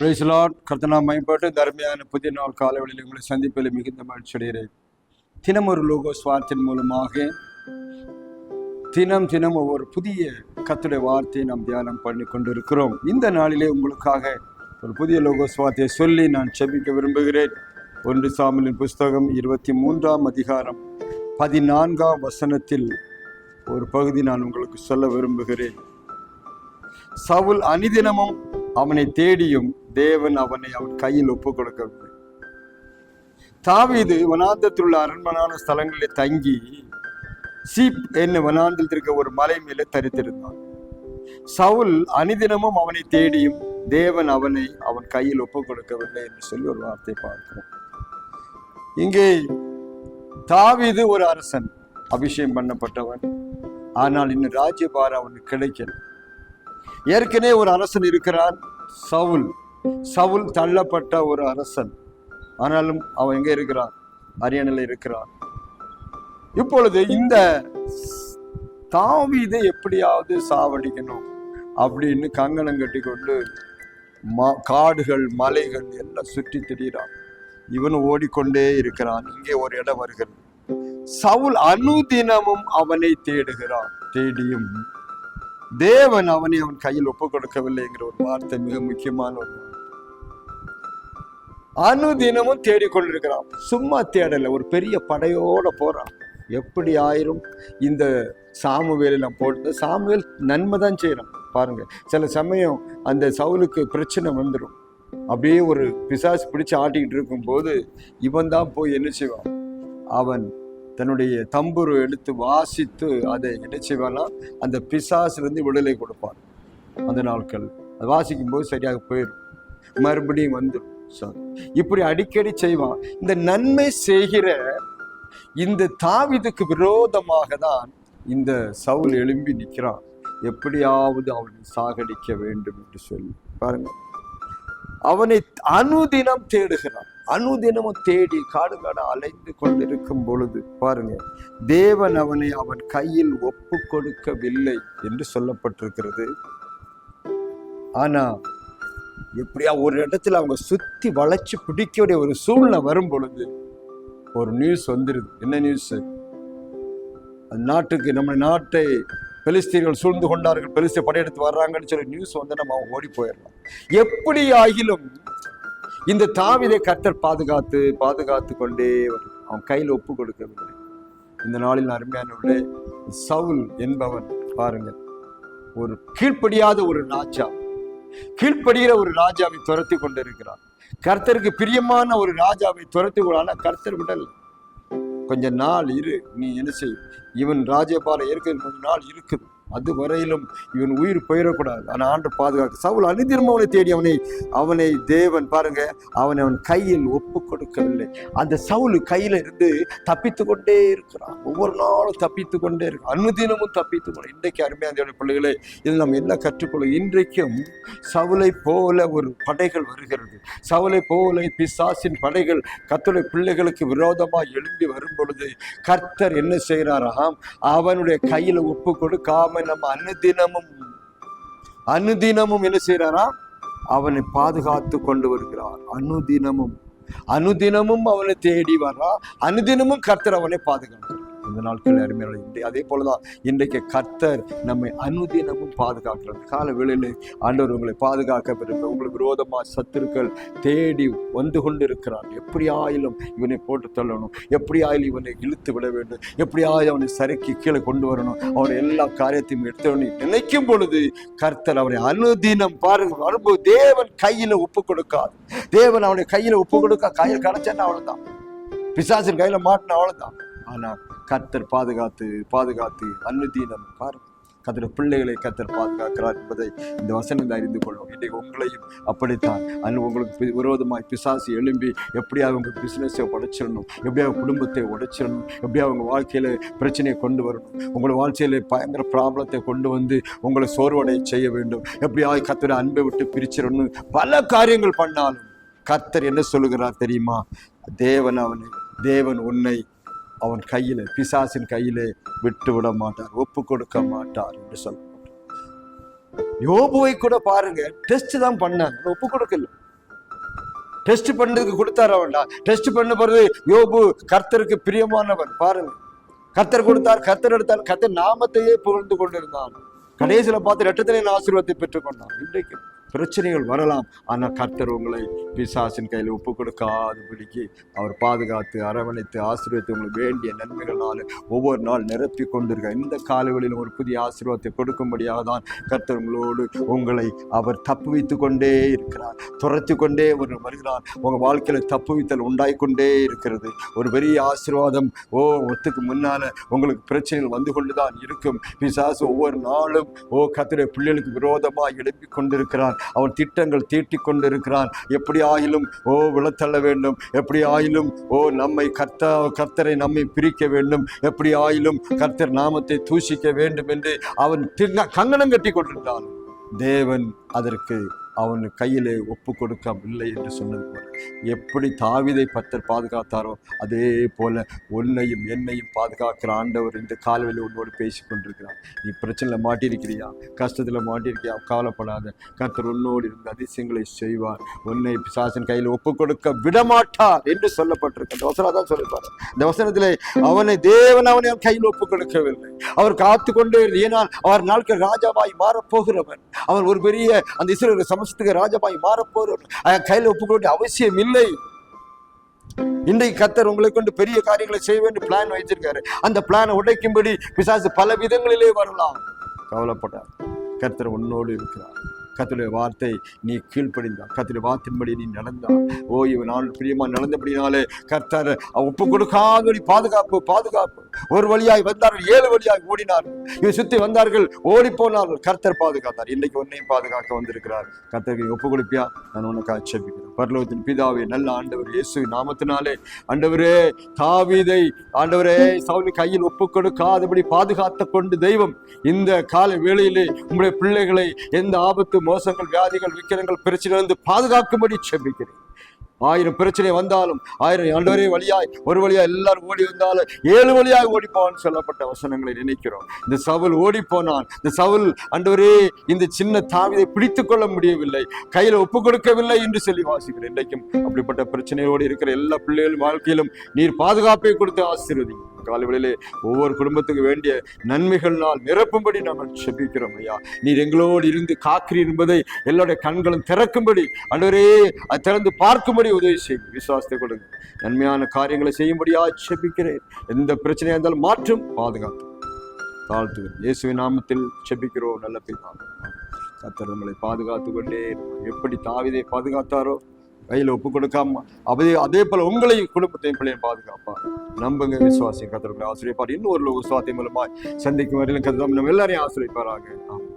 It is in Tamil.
பிரைஸ்லாட் கர்த்தனா மேம்பட்டு தர்மையான புதிய நாள் காலவெளியில் உங்களை சந்திப்பில் மிகுந்த மகிழ்ச்சி அடைகிறேன். தினம் ஒரு லோகோ ஸ்வார்த்தின் மூலமாக தினம் தினம் ஒவ்வொரு புதிய கத்துடைய வார்த்தையை நாம் தியானம் பண்ணி கொண்டிருக்கிறோம். இந்த நாளிலே உங்களுக்காக ஒரு புதிய லோகோ ஸ்வார்த்தையை சொல்லி நான் செபிக்க விரும்புகிறேன். ஒன்று சாமிலின் புஸ்தகம் இருபத்தி மூன்றாம் அதிகாரம் பதினான்காம் வசனத்தில் ஒரு பகுதி நான் உங்களுக்கு சொல்ல விரும்புகிறேன். சவுல் அனிதினமும் அவனை தேடியும் தேவன் அவனை அவன் கையில் ஒப்பு கொடுக்கவில்லை தாவீது வனாந்தத்தில் உள்ள அரண்மனான ஸ்தலங்களில் தங்கி சீப் என்ன வனாந்தத்தில் இருக்க ஒரு மலை மேலே தரித்திருந்தான். சவுல் அனிதினமும் அவனை தேடியும் தேவன் அவனை அவன் கையில் ஒப்பு கொடுக்கவில்லை என்று சொல்லி ஒரு வார்த்தை பார்க்கிறோம். இங்கே தாவீது ஒரு அரசன் அபிஷேகம் பண்ணப்பட்டவன். ஆனால் இன்னும் ராஜ்யபாரம் அவனுக்கு கிடைக்கல. ஏற்கனவே ஒரு அரசன் இருக்கிறான் சவுல். சவுல் தள்ளப்பட்ட ஒரு அரசன். ஆனாலும் அவன் எங்க இருக்கிறான்? அரியணையில் இருக்கிறான். இப்பொழுது இந்த தாவீதை எப்படியாவது சாவடிக்கணும் அப்படின்னு கங்கணம் கட்டி கொண்டு மா காடுகள் மலைகள் எல்லாம் சுற்றி திரியிறான். இவன் ஓடிக்கொண்டே இருக்கிறான். இங்கே ஒரு இடம் வருகிறது. சவுல் அனுதினமும் அவனை தேடுகிறான். தேடியும் தேவன் அவனை அவன் கையில் ஒப்புக் கொடுக்கவில்லைங்கிற ஒரு வார்த்தை மிக முக்கியமான ஒரு அனுதினமும் தேடிக்கொண்டிருக்கிறான். சும்மா தேடல ஒரு பெரிய படையோட போறான். எப்படி ஆயிரும்? இந்த சாமுவேலை போட்டு சாமுவேல் நன்மை தான் செய்கிறான் பாருங்க சில சமயம் அந்த சவுலுக்கு பிரச்சனை வந்துடும் அப்படியே ஒரு பிசாசு பிடிச்சு ஆட்டிக்கிட்டு இருக்கும்போது இவன் தான் போய் என்ன செய்வான்? அவன் தன்னுடைய தம்புரு எடுத்து வாசித்து அதை என்ன செய்வானா அந்த பிசாசிலிருந்து விடுதலை கொடுப்பான். அந்த நாட்கள் அது வாசிக்கும் போது சரியாக போயிடும் மறுபடியும் வந்துடும் சாரி இப்படி அடிக்கடி செய்வான். இந்த நன்மை செய்கிற இந்த தாவிதுக்கு விரோதமாக தான் இந்த சவுல் எழும்பி நிற்கிறான். எப்படியாவது அவனை சாகடிக்க வேண்டும் என்று சொல்லி. பாருங்க. அவனை அனுதினம் தேடுகிறான். அனுதினமும் தேடி காடு காடு அலைந்து கொண்டிருக்கும் பொழுது பாருங்க. தேவன் அவனை அவன் கையில் ஒப்பு கொடுக்கவில்லை என்று சொல்லப்பட்டிருக்கிறது. ஆனா எப்படியா ஒரு இடத்துல அவங்க சுற்றி வளைச்சு பிடிக்கக்கூடிய ஒரு சூழ்நிலை வரும் பொழுது ஒரு நியூஸ் வந்துடுது என்ன நியூஸ் நாட்டுக்கு நம்ம நாட்டை பெலிஸ்தீன்கள் சூழ்ந்து கொண்டார்கள். பெலிஸ்தீன் படையெடுத்து வர்றாங்கன்னு சொல்லி நியூஸ் வந்து நம்ம ஓடி போயிடலாம். எப்படி ஆகிலும் இந்த தாவிதை கத்தர் பாதுகாத்து பாதுகாத்து கொண்டே வரும். அவன் கையில் ஒப்பு கொடுக்கவில்லை. இந்த நாளில் அருமையானவர்களே சவுல் என்பவன் பாருங்கள். ஒரு கீழ்ப்படியாத ஒரு ராஜா. கீழ்ப்படுகிற ஒரு ராஜாவை துரத்தி கொண்டிருக்கிறான். கர்த்தருக்கு பிரியமான ஒரு ராஜாவை துரத்தி கொள்ள கர்த்தர் விடல். கொஞ்ச நாள் இரு நீ என்ன செய்? இவன் ராஜபாலம் ஏற்கனவே கொஞ்ச நாள் இருக்குது அது வரையிலும் இவன் உயிர் போயிடக்கூடாது. ஆனால் ஆண்டு பாதுகாக்க. சவுல் அனுதினம் அவனை தேடி அவனை அவனை தேவன் பாருங்க அவனை அவன் கையில் ஒப்பு கொடுக்கவில்லை. அந்த சவுல் கையில இருந்து தப்பித்து கொண்டே இருக்கிறான். ஒவ்வொரு நாளும் தப்பித்து கொண்டே இருக்கான் அனுதினமும் தப்பித்து கொண்டு. இன்றைக்கு அருமையான பிள்ளைகளே இதில் நம்ம என்ன கற்றுக்கொள்ள இன்றைக்கும் சவுளை போல ஒரு படைகள் வருகிறது. சவுளை போல பிசாசின் படைகள் கத்துடைய பிள்ளைகளுக்கு விரோதமாக எழும்பி வரும் பொழுது கர்த்தர் என்ன செய்கிறாராம்? அவனுடைய கையில ஒப்பு கொடுக்காம நம்ம அனுதினமும் அனுதினமும் என்ன செய்யறாரா அவனை பாதுகாத்து கொண்டு வருகிறார். அனுதினமும் அனுதினமும் அவனை தேடி வர்றா அனுதினமும் கர்த்தர் அவனை பாதுகாக்கிறார். இந்த நாட்கள் அருமையான இன்றை அதே போலதான் இன்றைக்கு கர்த்தர் நம்மை அனுதினமும் பாதுகாக்கிறார். கால வேளையில் ஆண்டவர் உங்களை பாதுகாக்க விரும்ப உங்களுக்கு விரோதமாக சத்துருக்கள் தேடி வந்து கொண்டு இருக்கிறார் எப்படியாயிலும் இவனை போட்டு தள்ளணும். எப்படியாயிலும் இவனை இழுத்து விட வேண்டும். எப்படி அவனை சறுக்கி கீழே கொண்டு வரணும். அவனை எல்லா காரியத்தையும் எடுத்து நினைக்கும் பொழுது கர்த்தர் அவனை அனுதினம் பாருங்க. அனுபவம் தேவன் கையில ஒப்பு கொடுக்காது. தேவன் அவனை கையில ஒப்பு கொடுக்க. கையில் கிடைச்சான்னு அவ்வளவுதான். பிசாசின் கையில மாட்டின அவ்வளவுதான். ஆனா கர்த்தர் பாதுகாத்து பாதுகாத்து அன்னுதீனம் பாரு. கத்திர பிள்ளைகளை கத்தர் பாதுகாக்கிறார் என்பதை இந்த வசனத்தை அறிந்து கொள்வோம். இன்றைக்கு உங்களையும் அப்படித்தான். அன்று உங்களுக்கு விரோதமாய் பிசாசு எழும்பி எப்படியாவது உங்கள் பிசினஸை உடைச்சிடணும் எப்படியாவது குடும்பத்தை உடைச்சிடணும் எப்படியாவது உங்கள் வாழ்க்கையில பிரச்சனையை கொண்டு வரணும் உங்களை வாழ்க்கையில பயங்கர ப்ராப்ளத்தை கொண்டு வந்து உங்களை சோர்வடைய செய்ய வேண்டும். எப்படியாவது கத்தரை அன்பை விட்டு பிரிச்சிடணும். பல காரியங்கள் பண்ணாலும் கர்த்தர் என்ன சொல்லுகிறார் தெரியுமா? தேவன் அவனை தேவன் உன்னை அவன் கையிலே பிசாசின் கையிலே விட்டு விட மாட்டார் ஒப்பு கொடுக்க மாட்டார் என்று சொல்ல யோபுவை கூட பாருங்க டெஸ்ட் தான் பண்ணாங்க ஒப்பு கொடுக்கல டெஸ்ட் பண்ணதுக்கு கொடுத்தாரு அவன்டா டெஸ்ட் பண்ண பிறகு யோபு கர்த்தருக்கு பிரியமானவன் பாருங்க. கர்த்தர் கொடுத்தார் கர்த்தர் எடுத்தார் கர்த்தர் நாமத்தையே புகழ்ந்து கொண்டிருந்தான். கடைசியில் பார்த்து ரெட்டத்திலே ஆசீர்வாதத்தை பெற்றுக்கொண்டான். இன்றைக்கு பிரச்சனைகள் வரலாம் ஆனால் கர்த்தர் உங்களை பிசாசின் கையில் ஒப்பு கொடுக்காதபடிக்கு அவர் பாதுகாத்து அரவணைத்து ஆசீர்வத்தை உங்களுக்கு வேண்டிய நன்மைகளால் ஒவ்வொரு நாள் நிரப்பி கொண்டிருக்க. இந்த காலவெளியில் ஒரு புதிய ஆசீர்வாதத்தை கொடுக்கும்படியாக தான் கர்த்தர் உங்களோடு உங்களை அவர் தப்புவித்து கொண்டே இருக்கிறார். துரத்தி கொண்டே ஒரு வருகிறார். உங்கள் வாழ்க்கையில் தப்புவித்தல் வைத்தல் கொண்டே இருக்கிறது. ஒரு பெரிய ஆசீர்வாதம் ஓ ஒத்துக்கு முன்னால் உங்களுக்கு பிரச்சனைகள் வந்து கொண்டு தான் இருக்கும். பிசாசு ஒவ்வொரு நாளும் ஓ கத்திர பிள்ளைகளுக்கு விரோதமாக எழுப்பி கொண்டிருக்கிறான் அவன் திட்டங்கள் தீட்டிக் கொண்டிருக்கிறான் எப்படியா ஆயிலும் ஓ விழத்தள்ள வேண்டும். எப்படி ஆயிலும் ஓ நம்மை கர்த்த கர்த்தரை நம்மை பிரிக்க வேண்டும். எப்படி ஆயிலும் கர்த்தர் நாமத்தை தூசிக்க வேண்டும் என்று அவன் திங்க- கங்கணம் கட்டி கொண்டிருந்தான். தேவன் அதற்கு அவன் கையில் ஒப்பு கொடுக்கவில்லை என்று சொன்னது போல. எப்படி தாவிதை பத்தர் பாதுகாத்தாரோ அதே போல உன்னையும் என்னையும் பாதுகாக்கிற ஆண்டவர் இந்த காலவில் உன்னோடு பேசி கொண்டிருக்கிறார். நீ பிரச்சனையில் மாட்டியிருக்கிறியா? கஷ்டத்தில் மாட்டியிருக்கியா? கவலைப்படாத. கர்த்தர் உன்னோடு இருந்த அதிசயங்களை செய்வார். உன்னை பிசாசின் கையில் ஒப்பு கொடுக்க விடமாட்டார் என்று சொல்லப்பட்டிருக்க இந்த வசனம் தான் சொல்லிப்பார் இந்த வசனத்தில் அவனை தேவன் அவனை கையில் ஒப்பு கொடுக்கவில்லை. அவர் காத்து கொண்டே ஏனால் அவர் நாட்கள் ராஜாவாய் மாறப்போகிறவன். அவன் ஒரு பெரிய அந்த இஸ்ரேல் சமஸ்துக்கு வருஷத்துக்கு ராஜபாய் அவன் கையில் ஒப்பு கொடுக்க அவசியம் இல்லை. இன்றைக்கு கத்தர் உங்களை கொண்டு பெரிய காரியங்களை செய்ய வேண்டும் பிளான் வச்சிருக்காரு அந்த பிளானை உடைக்கும்படி பிசாசு பல விதங்களிலே வரலாம் கவலைப்பட்டார் கர்த்தர் உன்னோடு இருக்கிறார். கத்துடைய வார்த்தை நீ கீழ்ப்படிந்தா கத்துடைய வார்த்தையின்படி நீ நடந்தா ஓய்வு நாள் பிரியமா நடந்தபடினாலே கர்த்தர் ஒப்பு கொடுக்காதபடி பாதுகாப்பு பாதுகாப்பு. ஒரு வழியாய் வந்தார்கள் ஏழு வழியாய் ஓடினார்கள். இவன் சுத்தி வந்தார்கள் ஓடி போனார்கள். கர்த்தர் பாதுகாத்தார். இன்னைக்கு உன்னையும் பாதுகாக்க வந்திருக்கிறார். கர்த்தருக்கு ஒப்பு கொடுப்பியா? நான் உனக்கு ஆட்சேபிக்கிறேன் பரலோகத்தின் பிதாவே நல்ல ஆண்டவர் இயேசு நாமத்தினாலே. ஆண்டவரே தாவிதை ஆண்டவரே சவுனி கையில் ஒப்பு கொடுக்காதபடி பாதுகாத்து கொண்டு தெய்வம் இந்த கால வேளையிலே உங்களுடைய பிள்ளைகளை எந்த ஆபத்து மோசங்கள் வியாதிகள் விக்கிரங்கள் பிரச்சனையிலிருந்து பாதுகாக்கும்படி செபிக்கிறேன். ஆயிரம் பிரச்சனை வந்தாலும் ஆயிரம் ஆண்டவரே வழியாய் ஒரு வழியா எல்லாரும் ஓடி வந்தாலும் ஏழு வழியாய் ஓடி சொல்லப்பட்ட வசனங்களை நினைக்கிறோம். இந்த சவுல் ஓடி போனான் இந்த சவுல் ஆண்டவரே இந்த சின்ன தாவிதை பிடித்து கொள்ள முடியவில்லை கையில ஒப்பு கொடுக்கவில்லை என்று சொல்லி வாசிக்கிறேன் இன்றைக்கும் அப்படிப்பட்ட பிரச்சனையோடு இருக்கிற எல்லா பிள்ளைகளும் வாழ்க்கையிலும் நீர் பாதுகாப்பை கொடுத்து ஆசீர்வதிங்க காலவெளியிலே ஒவ்வொரு குடும்பத்துக்கு வேண்டிய நன்மைகள்னால் நிரப்பும்படி நாங்கள் செபிக்கிறோம் ஐயா. நீர் எங்களோடு இருந்து காக்கிறீர் என்பதை எல்லோருடைய கண்களும் திறக்கும்படி அன்றரே அது திறந்து பார்க்கும்படி உதவி செய்யும் விசுவாசத்தை கொடுங்க. நன்மையான காரியங்களை செய்யும்படியா செபிக்கிறேன். எந்த பிரச்சனையா இருந்தாலும் மாற்றும் பாதுகாத்து. தாழ்த்துகிறேன். இயேசுவின் நாமத்தில் செபிக்கிறோம். நல்ல பின் கத்தர் நம்மளை பாதுகாத்து கொண்டே எப்படி தாவிதை பாதுகாத்தாரோ கையில் ஒப்பு கொடுக்காம அதே அதே போல உங்களை குடும்பத்தையும் பிள்ளையும் பாதுகாப்பார் நம்புங்க விசுவாசியம் கத்திரங்களை ஆசிரியப்பார் இன்னும் ஒரு விசுவாசத்தை மூலமாய் சந்திக்கும் வரையிலும் கத்தம் நம்ம எல்லாரையும் ஆசிரியப்பாராக ஆமென்.